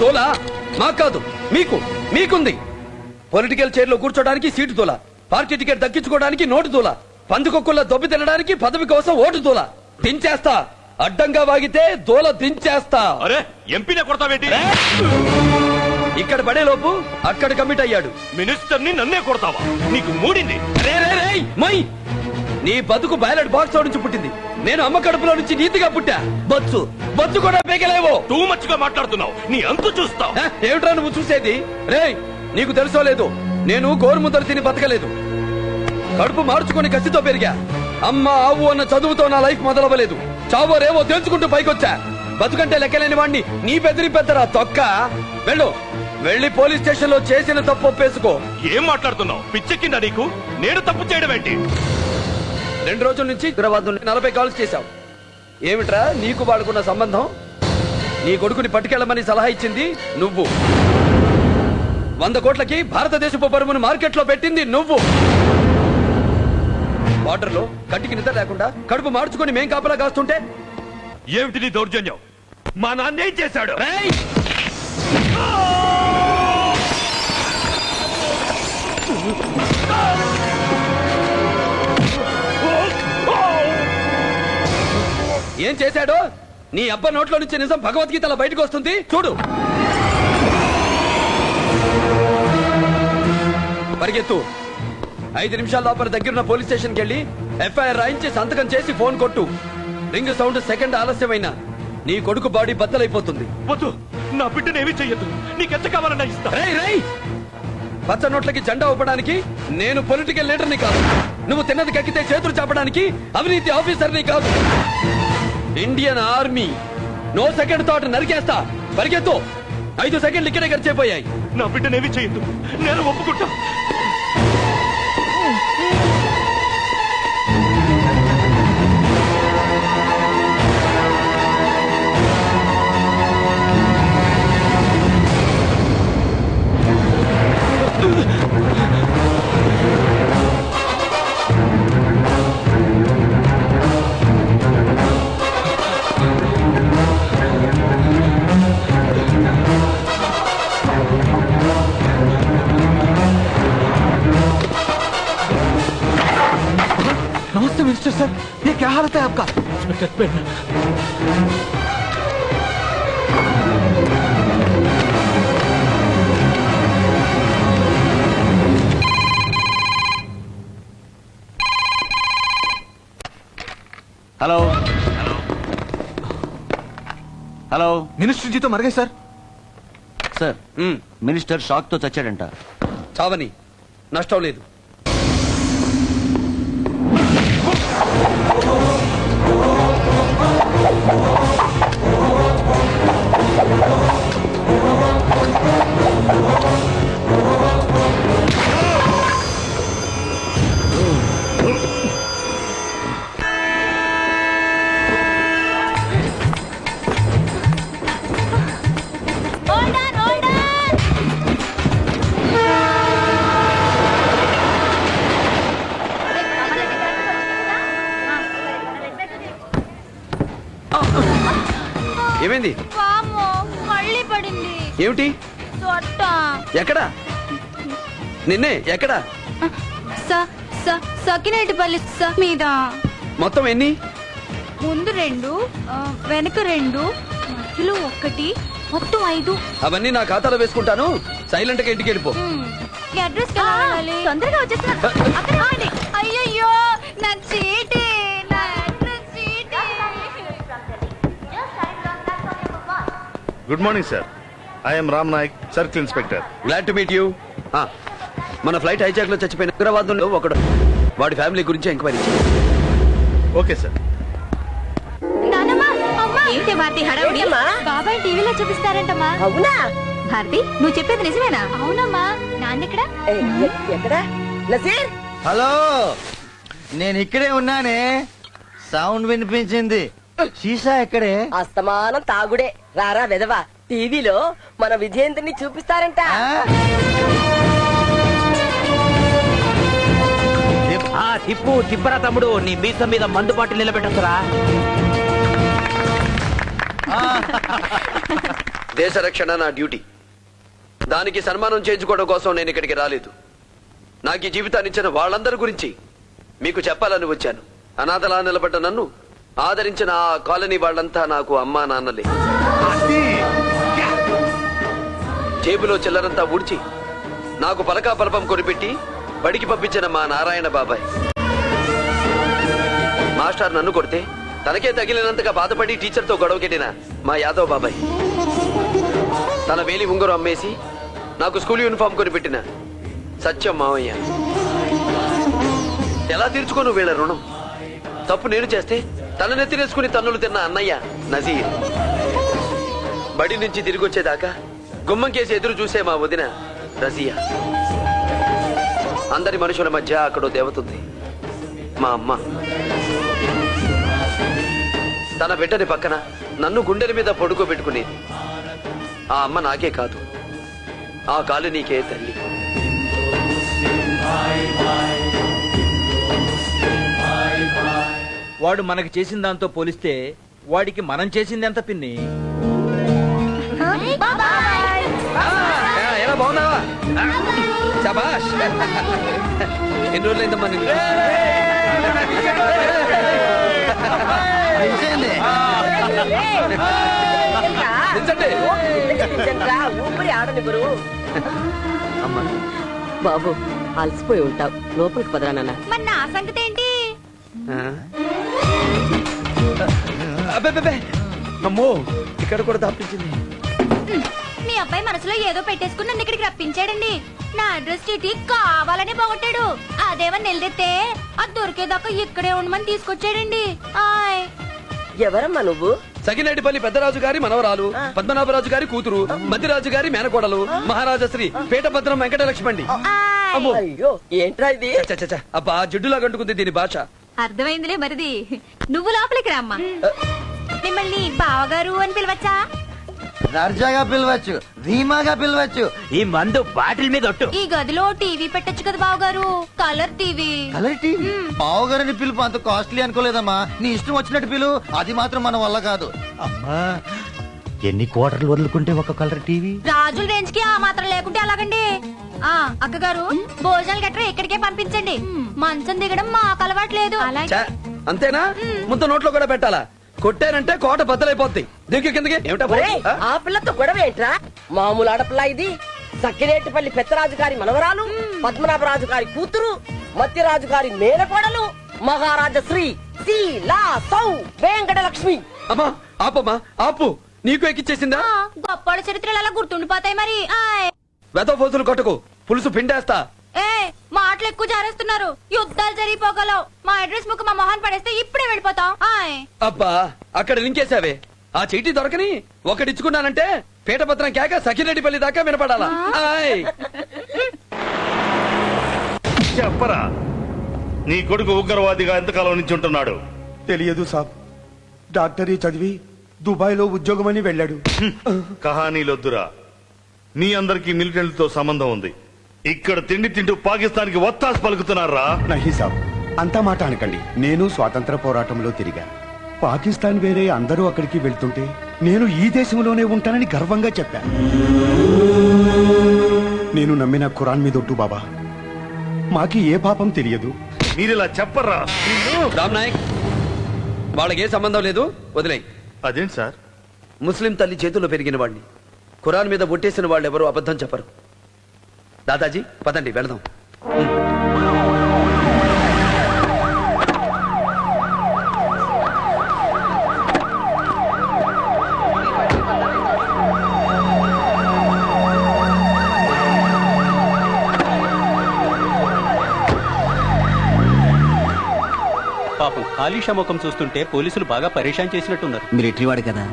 తోలా. మాకు కాదు మీకు మీకుంది. పొలిటికల్ చైర్లో కూర్చోడానికి సీటు తోలా. పార్టీ టికెట్ దక్కించుకోవడానికి నోటు తోలా. పందుకొక్కుల్లో దొబ్బి తినడానికి పదవి కోసం ఓటు తోలా. దించేస్తా. అడ్డంగా వాగితే దోల దించేస్తా. అరే ఎంపీనే కొడతావేంటి ఇక్కడ పడే లోపు అక్కడ కమిట్ అయ్యాడు. మినిస్టర్ని నన్నే కొడతావా? నీకు మూడింది. రే రే రే మై నీ బతుకు బ్యాలెట్ బాక్స్ నుంచి పుట్టింది. నేను అమ్మ కడుపులో నుంచి నీతిగా పుట్టా. బొచ్చు. బొచ్చు కూడా పేగలేవో టూ మచ్గా మాట్లాడుతున్నావు. నీ అంతు చూస్తావు. ఏమిట్రా నువ్వు చూసేది? రే నీకు తెలుసో లేదు? నేను గోరుముద్దలు తిని బతకలేదు. కడుపు మార్చుకొని కసితో పెరిగా. అమ్మ ఆవు అన్న చదువుతో నా లైఫ్ మొదలవ్వలేదు. చావో రేవో తెలుసుకుంటూ పైకొచ్చా? బతుకంటే లెక్కలేని వాణ్ణి నీ బెదిరి పెద్దరా తొక్క? వెళ్ళు. వెళ్ళి పోలీస్ స్టేషన్లో చేసిన తప్పు ఒప్పేసుకో. ఏం మాట్లాడుతున్నావు? పిచ్చెక్కిందా నీకు? నేను తప్పు చేయడం ఏంటి? రెండు రోజుల నుంచి హైదరాబాద్ నుండి నలభై కాల్స్ చేశావు. ఏమిట్రా నీకు వాడుకున్న సంబంధం? నీ కొడుకుని పట్టుకెళ్ళమని సలహా ఇచ్చింది నువ్వు. వంద కోట్లకి భారతదేశపు పరువును మార్కెట్లో పెట్టింది నువ్వు. బార్డర్లో కంటికి నిద్ర లేకుండా కడుపు మార్చుకొని మేం కాపలా కాస్తుంటే ఏమిటి నీ దౌర్జన్యం? మా నాన్న ఏం చేశాడు? ఏం చేశాడో? నీ అబ్బ నోట్లో నుంచి నిజం భగవద్గీతలో బయటకు వస్తుంది. చూడు. పరిగెత్తు. ఐదు నిమిషాల లోపల దగ్గరున్న పోలీస్ స్టేషన్కి వెళ్ళి ఎఫ్ఐఆర్ రాయించి సంతకం చేసి ఫోన్ కొట్టు. రింగ్ సౌండ్ సెకండ్ ఆలస్యమైన. నీ కొడుకు బాడీ బద్దలైపోతుంది. వద్దు. నా బిడ్డను ఏమీ చెయ్యొద్దు. నీకెంత కావాలన్నా ఇస్తా. రేయ్ రేయ్! పచ్చ నోట్లకి జెండా ఊపడానికి నేను పొలిటికల్ లీడర్ని కాదు. నువ్వు తిన్నది కక్కితే చేతులు చాపడానికి అవినీతి ఆఫీసర్ని కాదు. Indian army. No second thought నరికేస్తా. పరిగెత్తు. ఐదు సెకండ్లు ఇక్కడే ఖర్చైపోయాయి నా బిడ్డనేవి చేయొద్దు. నేను ఒప్పుకుంటా. Ugh! ये क्या हालत है आपका హలో హలో मिनिस्टर जी तो मर गए सर సార్ ఉమ్, మినిస్టర్ షాక్ తో చచ్చాడంట చావని నష్టం లేదు ఏమైంది? వామ్మో, మళ్ళీ పడింది. ఏమిటి? సొట్ట. ఎక్కడా? నిన్నే ఎక్కడా? స స సకినేటిపల్లి స మీద. మొత్తం ఎన్ని? ముందు రెండు ఆ, వెనక రెండు మధ్యలో ఒక్కటి మొత్తం ఐదు. అవన్నీ నా ఖాతాలో వేసుకుంటాను. సైలెంట్గా ఇంటికి వెళ్ళిపో. ఈ అడ్రస్. అయ్యయ్యో నా good morning sir I'm Ram Nayak circle inspector glad to meet you మన ఫ్లైట్ హైజాక్లో చచ్చిపోయిన హైదరాబాద్లో ఒకడు. వాడి ఫ్యామిలీ గురించి ఎంక్వైరీ ఓకే సార్ నానమ్మా అమ్మా. ఏంటి భారతి హడావుడి? బాబాయ్ టీవీలో చూపిస్తారంటమ్మా. అవునా? భారతి నువ్వు చెప్పేది నిజమేనా? అవునమ్మా. ఎక్కడా? నసీర్? హలో నేను ఇక్కడే ఉన్నానే. సౌండ్ వినిపించింది. సీసా ఎక్కడే? అస్తమానం తాగుడే. రారా వెదవా. టీవీలో మన విజయేంద్రని చూపిస్తారంట. ఆ? తిప్పు తిప్పరా తమ్ముడు నీ మీసం మీద మందు బాటిల్ నిలబెట్టొచ్చురా. దేశ రక్షణ నా డ్యూటీ. దానికి సన్మానం చేయించుకోవడం కోసం నేను ఇక్కడికి రాలేదు. నాకు ఈ జీవితాన్ని ఇచ్చిన వాళ్ళందరి గురించి మీకు చెప్పాలని వచ్చాను. అనాథలా నిలబడ్డ నన్ను ఆదరించిన ఆ కాలనీ వాళ్ళంతా నాకు అమ్మా నాన్నలే. జేబులో చిల్లరంతా ఊడ్చి నాకు పలకా పలపం కొనిపెట్టి బడికి పంపించిన మా నారాయణ బాబాయ్. మాస్టర్ నన్ను కొడితే తనకే తగిలినంతగా బాధపడి టీచర్తో గొడవకెట్టిన మా యాదవ్ బాబాయ్. తన వేలి ఉంగరం అమ్మేసి నాకు స్కూల్ యూనిఫామ్ కొనిపెట్టిన సత్యం మావయ్య. ఎలా తీర్చుకోను వీళ్ళ రుణం? తప్పు నేను చేస్తే తన నెత్తినేసుకుని తన్నులు తిన్న అన్నయ్య నజీర్. బడి నుంచి తిరిగి వచ్చేదాకా గుమ్మం కేసి ఎదురు చూసే మా వదిన రజియా. అందరి మనుషుల మధ్య అక్కడో దేవతుంది మా అమ్మ. తన బిడ్డని పక్కన నన్ను గుండెల మీద పడుకోబెట్టుకునేది ఆ అమ్మ నాకే కాదు. ఆ కాలనీకే తల్లి. వాడు మనకి చేసిన దాంతో పోలిస్తే వాడికి మనం చేసింది ఎంత పిన్ని? ఆ, ఎలా బాగున్నావా? ఆ, శభాష్. ఎన్ని రోజులైందమ్మా నిన్ను తెలిసింది. నిల్చోండి. ఊపిరి ఆడనివ్వరు బాబు అలసిపోయి ఉంటావు. లోపలికి పదరా నాన్న. మరి నా సంగతి ఏంటి? ఆ? అమ్మో ఇక్కడ కూడా దాపించింది. మీ అబ్బాయి మనసులో ఏదో పెట్టేసుకుని నన్ను ఇక్కడికి రప్పించాడండి. నా అడ్రస్ చీటీ కావాలని పోగొట్టాడు. అదేమో నిలదెత్తే అది దొరికేదాకా ఇక్కడే ఉండమని తీసుకొచ్చాడండి. ఆయ్. ఎవరమ్మా నువ్వు? సగినేటిపల్లి పెద్దరాజు గారి మనవరాలు పద్మనాభరాజు గారి కూతురు మధ్యరాజు గారి మేనకోడలు మహారాజశ్రీ పేటభద్రం వెంకటలక్ష్మండి అమ్మో. అయ్యో ఏంట్రా ఇది? చ, చ, చ. అబ్బా జిడ్డులా కంటుకుంది దీని భాష. అర్థమైందిలే మరిది. నువ్వు లోపలికి రామ్మా. మిమ్మల్ని బావగారు అని పిలవచ్చా? దర్జాగా పిలవచ్చు ధీమాగా పిలవచ్చు. ఈ మందు బాటిల్ మీద ఒట్టు. ఈ గదిలో టీవీ పెట్టొచ్చు కదా బావగారు కలర్ టీవీ. Colour TV? పావుగారిని పిలుపు అంత కాస్ట్లీ అనుకోలేదమ్మా. నీ ఇష్టం వచ్చినట్టు పిలు అది మాత్రం మన వల్ల కాదు. అమ్మా ఎన్ని కోటర్లు వదులుకుంటే ఒక కలర్ టీవీ? రాజుల రేంజ్కి ఆ మాత్రం లేకుంటే అలాగండి ఆ అక్కగారు భోజనాలు గట్రా ఇక్కడికే పంపించండి. మంచం దిగడం మాకు అలవాట్లేదు చ, అంతేనా? ముంత నోట్లో కూడా పెట్టాలా? కొట్టానంటే కోట బద్దలైపోద్ది. దిగ్గు కిందకి. ఏమిటా ఒరేయ్, ఆ? పిల్లతో గొడవ ఏంట్రా? మామూలు ఆడపిల్ల ఇది. సక్కినేటిపల్లి పెత్తరాజు గారి మనవరాలు పద్మనాభరాజు గారి కూతురు మత్తిరాజు గారి మేనకోడలు మహారాజ శ్రీ శీలా సౌ వెంకటలక్ష్మి. అమ్మా ఆపమ్మా ఆపు. నీకు ఎక్కిచ్చేసిందా? ఆ, గొప్పోళ్ళ చరిత్రలు అలా గుర్తుండిపోతాయి మరి? ఆయ్. వెతో పోతులు కొట్టకు. పులుసు పిండేస్తా. ఏ మాటలు ఎక్కువ జారేస్తున్నారు. యుద్ధాలు జరిగిపోగలవు. మా అడ్రస్ బుక్ మా మొహన్ పడేస్తే ఇప్పుడే వెళ్ళిపోతాం. ఆయ్. అబ్బా అక్కడ లింకేశావే. ఆ చీటీ దొరకని ఒకటిచ్చుకున్నానంటే పీఠభద్రం కేక సఖిరెడ్డిపల్లి దాకా వినపడాలా? ఆయ్. చెప్పరా? నీ కొడుకు ఉగ్రవాదిగా ఎంతకాలం నుంచి ఉంటున్నాడు? తెలియదు సాబ్. డాక్టరీ చదివి దుబాయ్లో ఉద్యోగమని వెళ్ళాడు. కహానీలొద్దురా. మీ అందరికీ మిలిటెంట్లతో సంబంధం ఉంది. ఇక్కడ తిండి తింటూ పాకిస్తాన్కి ఒత్తాసు పలుకుతున్నారా? నహి సాబ్ అంతా మాట అనకండి. నేను స్వాతంత్ర పోరాటంలో తిరిగా. పాకిస్తాన్ వేరే అందరూ అక్కడికి వెళ్తుంటే నేను ఈ దేశంలోనే ఉంటానని గర్వంగా చెప్పాను నేను నమ్మిన ఖురాన్ మీద ఒట్టు బాబా. మాకి ఏ పాపం తెలియదు. మీరిలా చెప్పరా? రామ్ నాయక్ వాళ్ళకి ఏ సంబంధం లేదు? వదిలేయ్. అదేంటి సార్? ముస్లిం తల్లి చేతుల్లో పెరిగిన వాడిని ఖురాన్ మీద ఒట్టేసిన వాళ్ళు ఎవరు అబద్ధం చెప్పరు. దాదాజీ పదండి వెళదాం. పాపం ఖాళీ ముఖం చూస్తుంటే పోలీసులు బాగా పరేషాన్ చేసినట్టున్నారు. మిలిటరీ వాడు కదా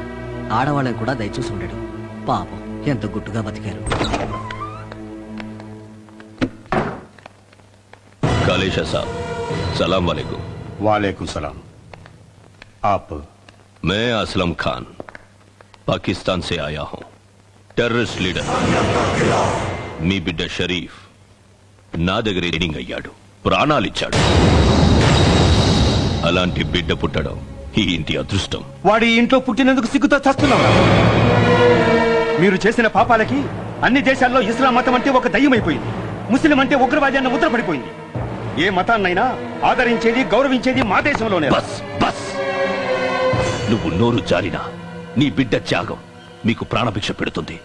ఆడవాళ్ళని కూడా దయచూసి ఉండడు. పాపం ఎంత గుట్టుగా బతికారు. కాళేశ సాబ్ సలాం వాలేకుం వాలేకుం సలాం ఆప్ मैं असलम खान पाकिस्तान से आया हूं టెర్రరిస్ట్ లీడర్ మీ బిడ్డ షరీఫ్ నా దగ్గర ట్రైనింగ్ అయ్యాడు ప్రాణాలిచ్చాడు అలాంటి బిడ్డ పుట్టడం ఈ ఇంటి అదృష్టం వాడి ఇంట్లో పుట్టినందుకు సిగ్గుతో చస్తున్నావు మీరు చేసిన పాపాలకి అన్ని దేశాల్లో ఇస్లాం మతం అంటే ఒక దయ్యమైపోయింది ముస్లిం అంటే ఉగ్రవాది అన్న ముద్ర పడిపోయింది ఏ మతాన్నైనా ఆదరించేది గౌరవించేది మా దేశంలోనే. బస్ బస్. నువ్వు నోరు జారినా నీ బిడ్డ త్యాగం మీకు ప్రాణభిక్ష పెడుతుంది.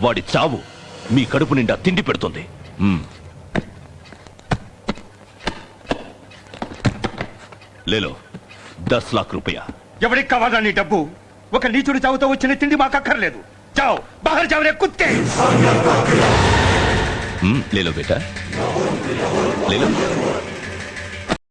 వాడి చావు మీ కడుపు నిండా తిండి పెడుతుంది. మ్మ్. లేలో దస్ లాక్ రూపాయ? ఎవరికి కావాలా నీ డబ్బు? ఒక నీచుడి చావుతో వచ్చిన తిండి మాకు అక్కర్లేదు. చావు బహర్ జావరే కుత్తే. లేలో బేటా. లేలో